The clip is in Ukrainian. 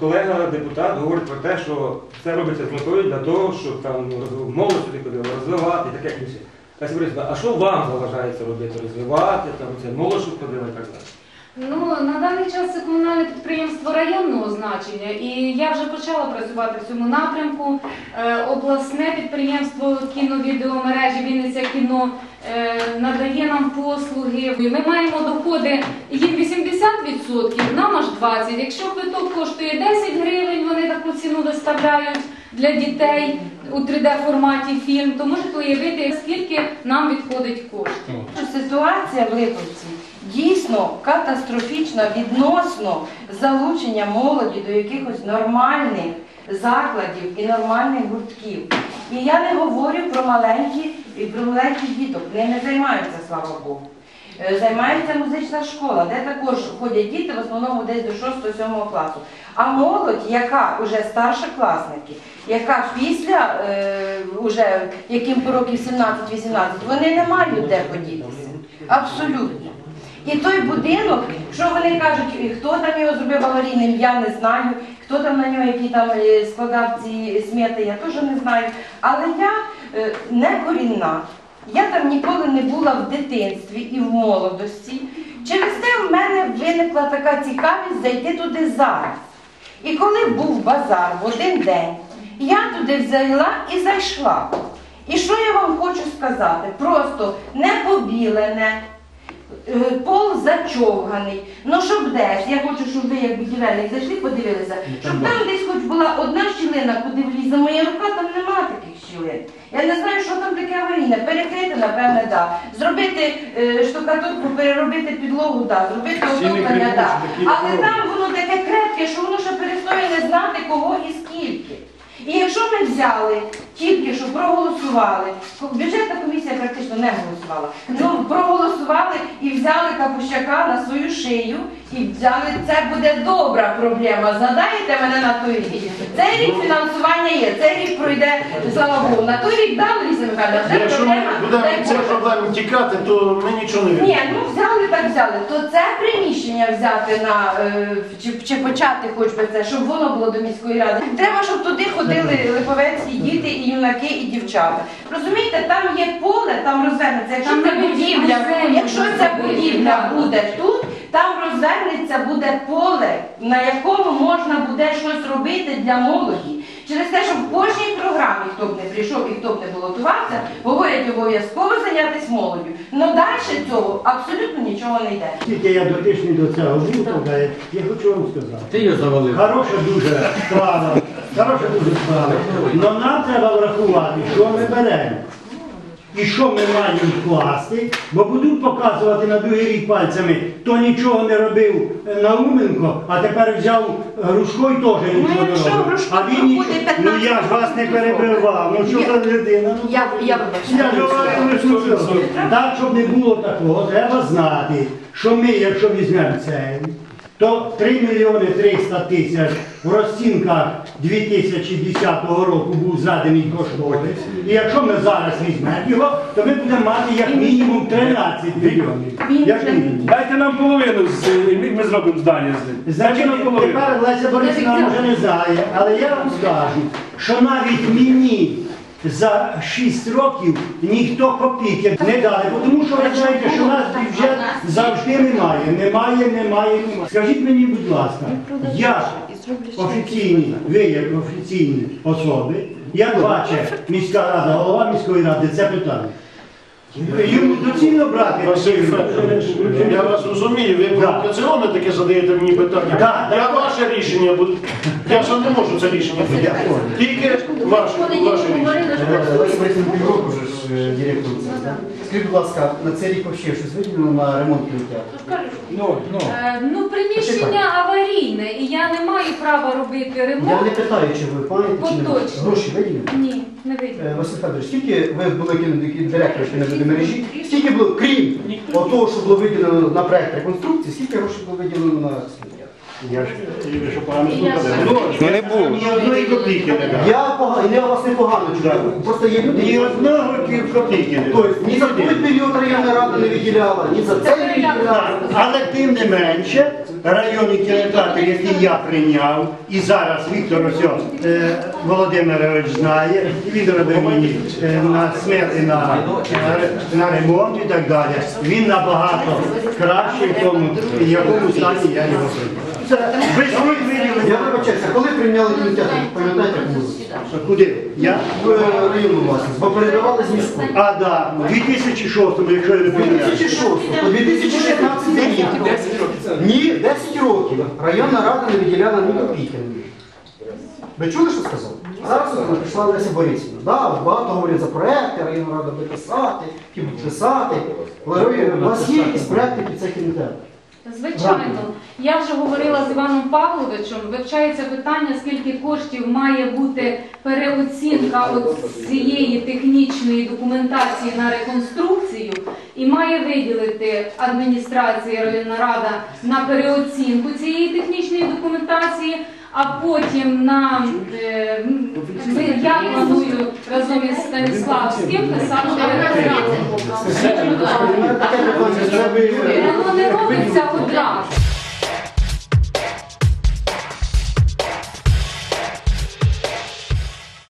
колега депутат говорить про те, що це робиться з метою для того, щоб там молодь ходила, розвивати і таке інше. А що вам заважається робити? Розвивати, там, це молодь, щоб і так далі? Ну, на даний час це комунальне підприємство районного значення, і я вже почала працювати в цьому напрямку. Е, обласне підприємство кіно-відеомережі Вінниця кіно е, надає нам послуги. Ми маємо доходи їм 80%, нам аж 20%. Якщо квиток коштує 10 гривень, вони таку ціну виставляють для дітей у 3D форматі фільм, то можете уявити, скільки нам відходить коштів. Ситуація в Липовці дійсно катастрофічна відносно залучення молоді до якихось нормальних закладів і нормальних гуртків. І я не говорю про маленькі і про маленьких діток. Вони не займаються, слава Богу. Е, Займається музична школа, де також ходять діти, в основному десь до 6-7 класу. А молодь, яка вже старшокласники, яка після е, уже, яким по років 17-18, вони не мають де подітися. Абсолютно. І той будинок, що вони кажуть, хто там його зробив аварійним, я не знаю. Хто там на нього, які там е, складав ці смети, я теж не знаю. Але я е, не корінна. Я там ніколи не була в дитинстві і в молодості. Через те в мене виникла така цікавість зайти туди зараз. І коли був базар в один день, я туди взяла і зайшла. І що я вам хочу сказати? Просто не побілене, пол зачовганий. Ну щоб десь, я хочу, щоб ви як будівельник зайшли, подивилися, щоб там десь хоч була одна щілина, куди влізе моя рука, там нема таких щілин. Я не знаю, що там таке аварійне. Перекрити, напевне, да. Зробити е, штукатурку, переробити підлогу, да. Зробити отоплення, да. Але там воно таке крепке, що воно ще перестоє не знати кого і скільки. І якщо ми взяли тільки що проголосували, бюджетна комісія практично не голосувала, ну проголосували і взяли Капущака на свою шию, і взяли це буде добра проблема. Згадаєте мене на той рік. Цей рік фінансування є, цей рік пройде, слава Богу. На той рік дали Ліса Михайловна, це Якщо ми проблема. будемо від цих проблем тікати, то ми нічого не Ні, ну взяли так взяли. То це приміщення взяти на е, чи, чи почати хоч би це, щоб воно було до міської ради. Треба, щоб туди ходили липовецькі діти, і юнаки, і дівчата. Розумієте, там є поле, там розвернеться. Якщо Там навіть будівля, якщо ця будівля буде тут, там розвернеться буде поле, на якому можна буде щось робити для молоді. Через те, що в кожній програмі, хто б не прийшов і хто б не балотувався, говорять обов'язково зайнятися молоддю. Ну далі цього абсолютно нічого не йде. Тільки я дотичний до цього був, я хочу вам сказати. Ти його завалив. Хороша дуже справа, хороша дуже справа. Але нам треба врахувати, що ми беремо. І що ми маємо вкласти, бо будуть показувати на другий рік пальцями, то нічого не робив е, Науменко, а тепер взяв Грушко і теж нічого не робив. А він нічого. Ну я ж вас не перебивав. Ну що за людина? Ну, Я, я я ж говорю, ну, що? Так, щоб не було такого, треба знати, що ми, якщо візьмемо це, то 3 мільйони 300 тисяч в розцінках 2010 року був згаданий кошторис. І якщо ми зараз візьмемо його, то ми будемо мати як мінімум 13 мільйонів. Як мінімум. Дайте нам половину, з- ми- ми зробимо здання з ним. Дайте нам Значить, половину. тепер Леся Борисівна може не знає, але я вам скажу, що навіть мені за 6 років ніхто копійки не дали, бо тому що ви знаєте, що бюджет завжди немає. Немає, немає, немає. Скажіть мені, будь ласка, як офіційні, ви як офіційні особи, як бачить міська рада, голова міської ради це питання? Йому доцільно брати? Василь Федорович, я вас розумію, ви про провокаційно таке задаєте мені питання. Да. Я ваше рішення буду. Я сам не можу це рішення прийняти. Тільки ваше, ваше рішення. Ж е, директор? Скажіть, будь ласка, на цей рік взагалі щось виділено на ремонт кінотеатру? Ну, ну. Е, Ну, приміщення аварійне, і я не маю права робити ремонт. Я не питаю, чи ви маєте, чи не Поточно. Гроші виділені? Ні. Е, Василь Федорович, скільки ви були директором мережі, скільки було, крім того, що було виділено на проект реконструкції, скільки грошей було виділено на кінотеатр? Я ж що погано слухали. Ну не було. Ні одної копійки не дав. Я погано, я вас не погано чую. Просто є люди. Ні одного копійки не дав. Тобто ні за той період районна рада не виділяла, ні за цей не виділяла. Але тим не менше, районний кінотеатр, який я прийняв, і зараз Віктор ось, е, Володимирович знає, і він робив мені е, на смерті на, е, на ремонт і так далі. Він набагато кращий в тому, в якому стані я його прийняв. Це без своїх Я виділення. вибачаюся, коли прийняли кінотеатр, пам'ятаєте, коли? Куди? Я? В е, районну власність, бо передавали з міську. А, да, у 2006-му, якщо я не помиляюсь. 2006 по 2016 рік. Ні, 10 років. Районна рада не виділяла ні копійки. Ви чули, що сказав? Зараз вона прийшла Леся Борисівна. Да, багато говорять за проекти, районна рада буде писати, підписати. Але у вас є якісь проекти під цей кінотеатр? Звичайно, я вже говорила з Іваном Павловичем. Вивчається питання, скільки коштів має бути переоцінка от цієї технічної документації на реконструкцію, і має виділити адміністрація районна рада на переоцінку цієї технічної документації. А потім на е, я планую разом із Станіславським писати kako drago.